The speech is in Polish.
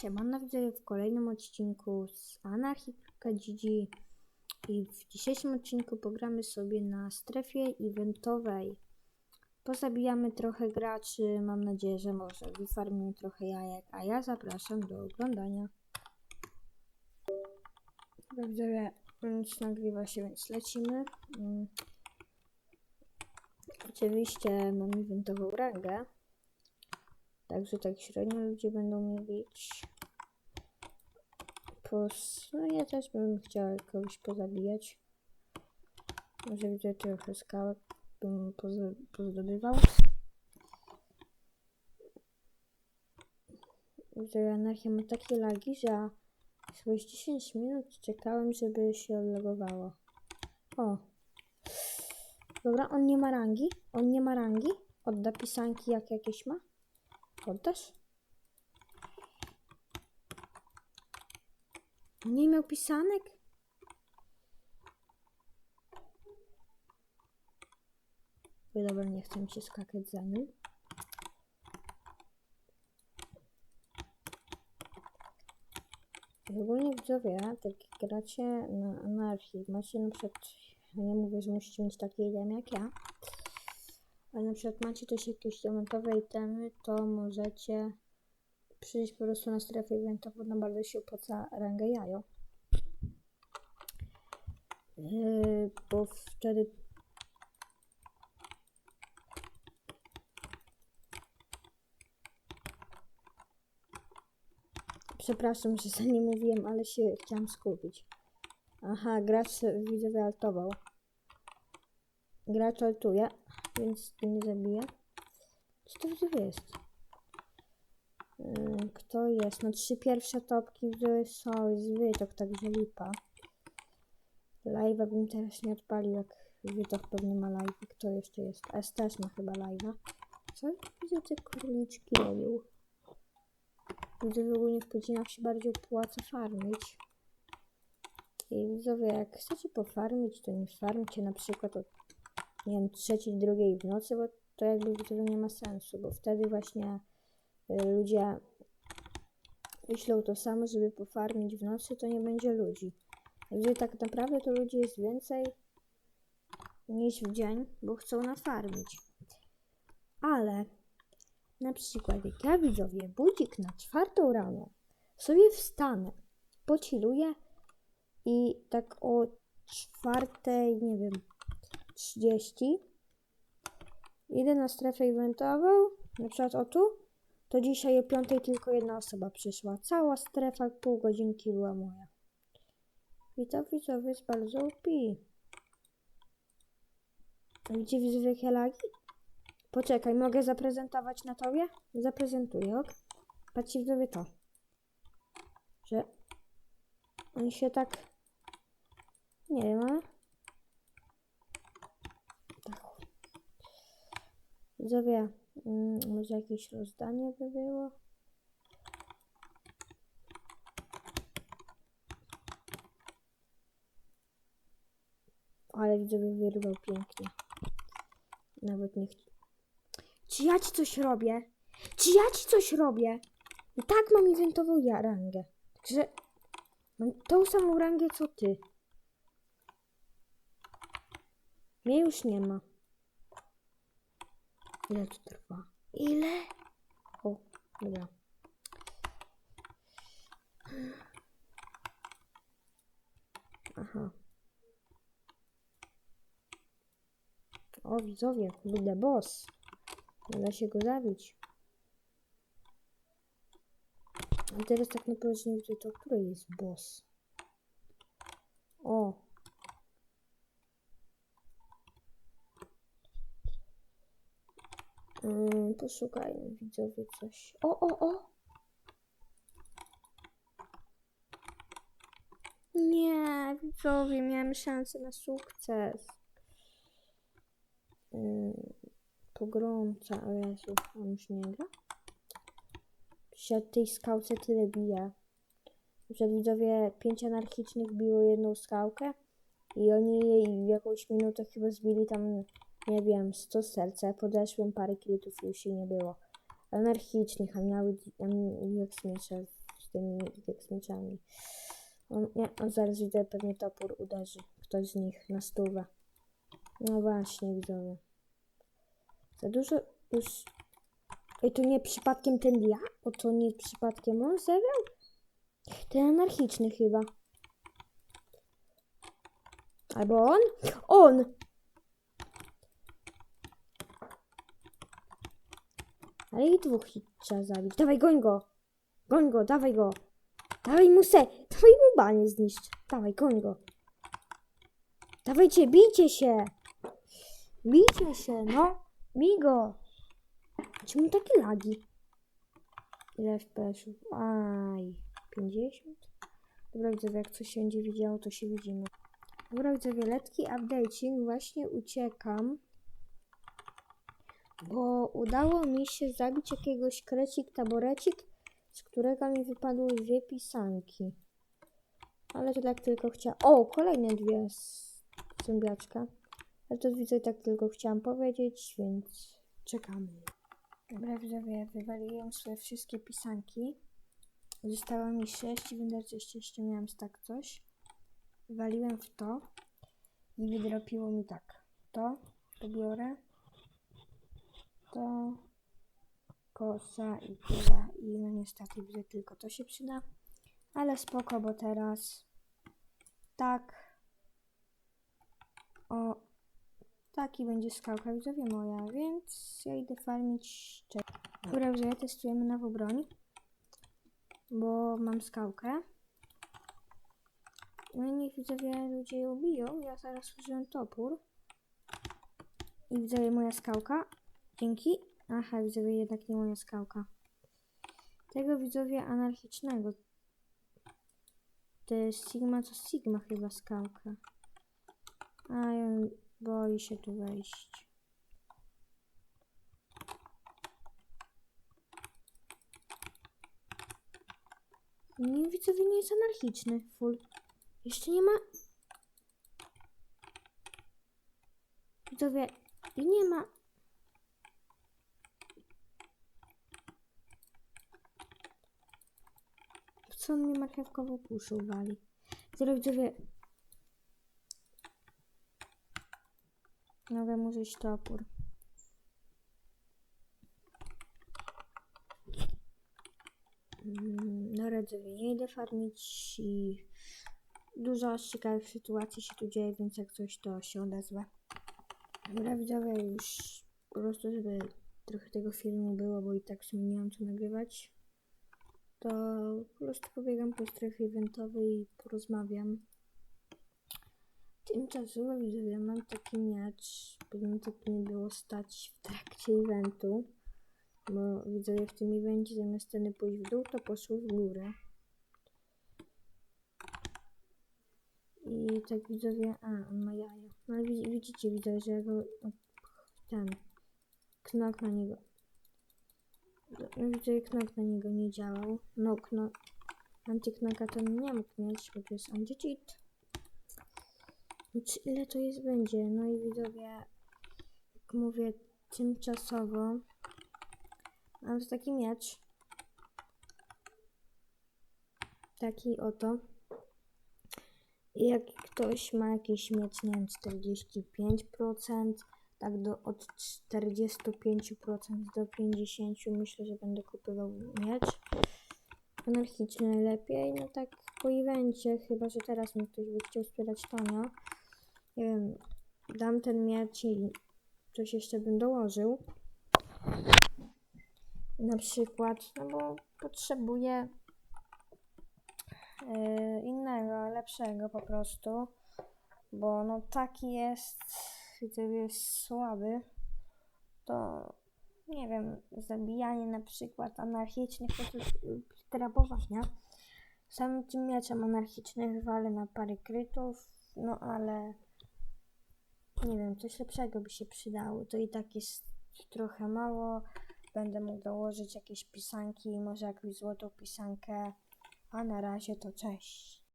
Siemano, widzę w kolejnym odcinku z Anarchika GG i w dzisiejszym odcinku pogramy sobie na strefie eventowej. Pozabijamy trochę graczy, mam nadzieję, że może wyfarmimy trochę jajek, a ja zapraszam do oglądania. Widzowie, już nagrywa się, więc lecimy. Mm. Oczywiście mam eventową rangę. Także tak średnio ludzie będą mnie bić. Pos... No ja też bym chciała kogoś pozabijać. Może widzę trochę skałek bym poz- pozdobywał. Widzę anarchia ma takie lagi, że chyba 10 minut czekałem, żeby się odlogowało. O. Dobra, on nie ma rangi? On nie ma rangi? Odda pisanki jak jakieś ma? Oddasz? Nie miał pisanek? Dobra, nie chcę mi się skakać za nim. Ogólnie widzowie, tak gracie na anarchii, macie na przykład, nie mówię, że musicie mieć takie idemy jak ja, ale na przykład macie też jakieś diamentowe itemy, to możecie przyjść po prostu na strefę eventową, no bardzo się opłaca rangę jajo. Yy, bo wtedy Przepraszam, że za nie mówiłem, ale się chciałam skupić. Aha, gracz widzowie altował. Gracz altuje, więc tu nie zabije. Co to widzowie jest? Yy, Kto jest? No trzy pierwsze topki są, jest wytok, także lipa. Live'a bym teraz nie odpalił, jak wytok pewnie ma live. Kto jeszcze jest? S też ma chyba live'a. Co widzę te króliczki robił? Widzę, że ogólnie w godzinach się bardziej opłaca farmić. I widzowie, jak chcecie pofarmić, to nie farmcie na przykład od, nie wiem, trzeciej, drugiej w nocy, bo to jakby widzowie nie ma sensu, bo wtedy właśnie y, ludzie myślą to samo, żeby pofarmić w nocy, to nie będzie ludzi. Także tak naprawdę to ludzi jest więcej niż w dzień, bo chcą nafarmić. Ale na przykład jak ja widzowie budzik na czwartą rano sobie wstanę, pociluję i tak o czwartej, nie wiem, 30 idę na strefę eventową, na przykład o tu, to dzisiaj o piątej tylko jedna osoba przyszła. Cała strefa pół godzinki była moja. I to widzowie jest bardzo upi. Gdzie widzowie jakie lagi? Poczekaj, mogę zaprezentować na tobie? Zaprezentuję, ok? Patrzcie widzowie to. Że on się tak... Nie wiem, ale... Tak. Widzowie, mm, może jakieś rozdanie by było? Ale widzowie wyrwał pięknie. Nawet nie chci... Czy ja ci coś robię? Czy ja ci coś robię? I tak mam eventową ja rangę. Także mam tą samą rangę co ty. Mnie już nie ma. Ile to trwa? Ile? O, dobra. Aha. O, widzowie, kurde, boss. Nie da się go zabić. A teraz tak naprawdę nie widzę, to który jest boss. O. Ym, poszukajmy widzowie coś. O, o, o! Nie, widzowie, miałem szansę na sukces. Ym, pogromca, o Jezu, on już nie gra? tej skałce tyle bije. Przed widzowie pięć anarchicznych biło jedną skałkę i oni jej w jakąś minutę chyba zbili tam, nie wiem, 100 serca. Podeszłem parę kilitów i już jej nie było. Anarchicznych, a miały, a mi- jak śmiecie z tymi jak mieczami. On, nie, on zaraz widzę pewnie topór uderzy. Ktoś z nich na stówę. No właśnie, widzowie. Za dużo już... Ej, to nie przypadkiem ten ja? O, to nie przypadkiem on zagrał? Ten anarchiczny chyba. Albo on? On! Ale i dwóch trzeba zabić. Dawaj, goń go! Goń go, dawaj go! Dawaj mu se! Dawaj mu banie zniszcz! Dawaj, goń go! Dawajcie, bijcie się! Bijcie się, no! Bij go! Czemu takie lagi? Ile FPS-ów? Aj, 50? Dobra, widzowie, jak coś się będzie widziało, to się widzimy. Dobra, widzowie, letki updating, właśnie uciekam. Bo udało mi się zabić jakiegoś krecik taborecik, z którego mi wypadły dwie pisanki. Ale to tak tylko chciałam... O, kolejne dwie zębiaczka. Ale to widzę, tak tylko chciałam powiedzieć, więc czekamy. Dobra, widzowie, wywaliłem swoje wszystkie pisanki. Zostało mi sześć, więc jeszcze, jeszcze miałem tak coś. Waliłem w to i wydropiło mi tak. To, to. To kosa i tyle. I no niestety widzę tylko to się przyda. Ale spoko, bo teraz tak. O, taki będzie skałka widzowie moja, więc ja idę farmić. Dobra, widzowie, testujemy nową broń, bo mam skałkę. No i niech widzowie ludzie ją biją. Ja zaraz użyłem topór. I widzowie moja skałka. Dzięki. Aha, widzowie jednak nie moja skałka. Tego widzowie anarchicznego. To jest Sigma, to Sigma chyba skałka. A on boi się tu wejść. Nie widzowie nie jest anarchiczny. Full. Jeszcze nie ma. Widzowie, nie ma. Co mnie marchewkową puszą wali? Zaraz widzowie. Mogę użyć topór. No widzowie, nie idę farmić i dużo ciekawych sytuacji się tu dzieje, więc jak coś to się odezwę. Dobra już po prostu, żeby trochę tego filmu było, bo i tak w sumie nie mam co nagrywać, to po prostu pobiegam po strefie eventowej i porozmawiam. Tymczasowo widzowie, mam taki miecz, powinno tak nie było stać w trakcie eventu, bo widzowie w tym evencie zamiast ceny pójść w dół, to poszły w górę. I tak widzowie, a on ma jaja. No widzicie widzowie, że ja go ten knok na niego. No widzowie, knok na niego nie działał. No knok. Antyknoka to nie mógł mieć, bo to jest anti-cheat. Więc ile to jest będzie? No i widzowie, jak mówię, tymczasowo mam taki miecz. Taki oto. Jak ktoś ma jakiś miecz, nie wiem, 45%, tak do od 45% do 50% myślę, że będę kupował miecz. Anarchiczny lepiej, no tak po evencie, chyba że teraz mi ktoś by chciał sprzedać tanio. Nie wiem, dam ten miecz i coś jeszcze bym dołożył. Na przykład, no bo potrzebuję e, innego, lepszego po prostu, bo no taki jest, widzę, jest słaby, to nie wiem, zabijanie na przykład anarchicznych, trabowania. Samym tym mieczem anarchicznych walę na parę krytów, no ale nie wiem, coś lepszego by się przydało. To i tak jest trochę mało. Będę mógł dołożyć jakieś pisanki, może jakąś złotą pisankę. A na razie to cześć.